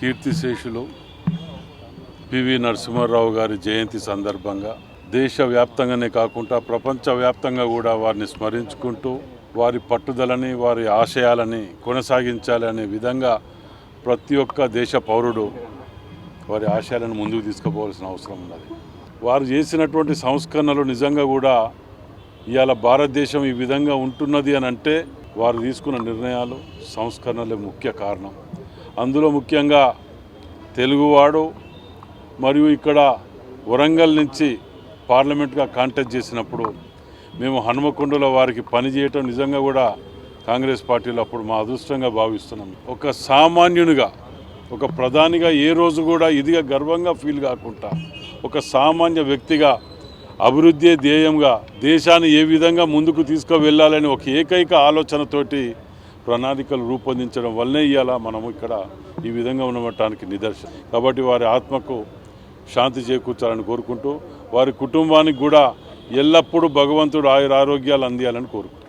కీర్తిశేషులు పివి నరసింహారావు గారి జయంతి సందర్భంగా దేశవ్యాప్తంగానే కాకుండా ప్రపంచవ్యాప్తంగా కూడా వారిని స్మరించుకుంటూ వారి పట్టుదలని వారి ఆశయాలని కొనసాగించాలనే విధంగా ప్రతి ఒక్క దేశ పౌరుడు వారి ఆశయాలను ముందుకు తీసుకుపోవాల్సిన అవసరం ఉన్నది. వారు చేసినటువంటి సంస్కరణలు నిజంగా కూడా ఇవాళ భారతదేశం ఈ విధంగా ఉంటున్నది అని అంటే వారు తీసుకున్న నిర్ణయాలు సంస్కరణలే ముఖ్య కారణం. అందులో ముఖ్యంగా తెలుగువాడు మరియు ఇక్కడ వరంగల్ నుంచి పార్లమెంట్గా కాంటాక్ట్ చేసినప్పుడు మేము హనుమకొండలో వారికి పని చేయటం నిజంగా కూడా కాంగ్రెస్ పార్టీలో అప్పుడు మా అదృష్టంగా భావిస్తున్నాం. ఒక సామాన్యునిగా ఒక ప్రధానిగా ఏ రోజు కూడా ఇదిగా గర్వంగా ఫీల్ కాకుండా ఒక సామాన్య వ్యక్తిగా అభివృద్ధి ధ్యేయంగా దేశాన్ని ఏ విధంగా ముందుకు తీసుకువెళ్ళాలని ఒక ఏకైక ఆలోచనతోటి ప్రణాళికలు రూపొందించడం వల్లనే ఇవాళ మనము ఇక్కడ ఈ విధంగా ఉండటానికి నిదర్శనం. కాబట్టి వారి ఆత్మకు శాంతి చేకూర్చాలని కోరుకుంటూ వారి కుటుంబానికి కూడా ఎల్లప్పుడూ భగవంతుడు ఆయుర ఆరోగ్యాలు అందియాలని కోరుకుంటున్నాను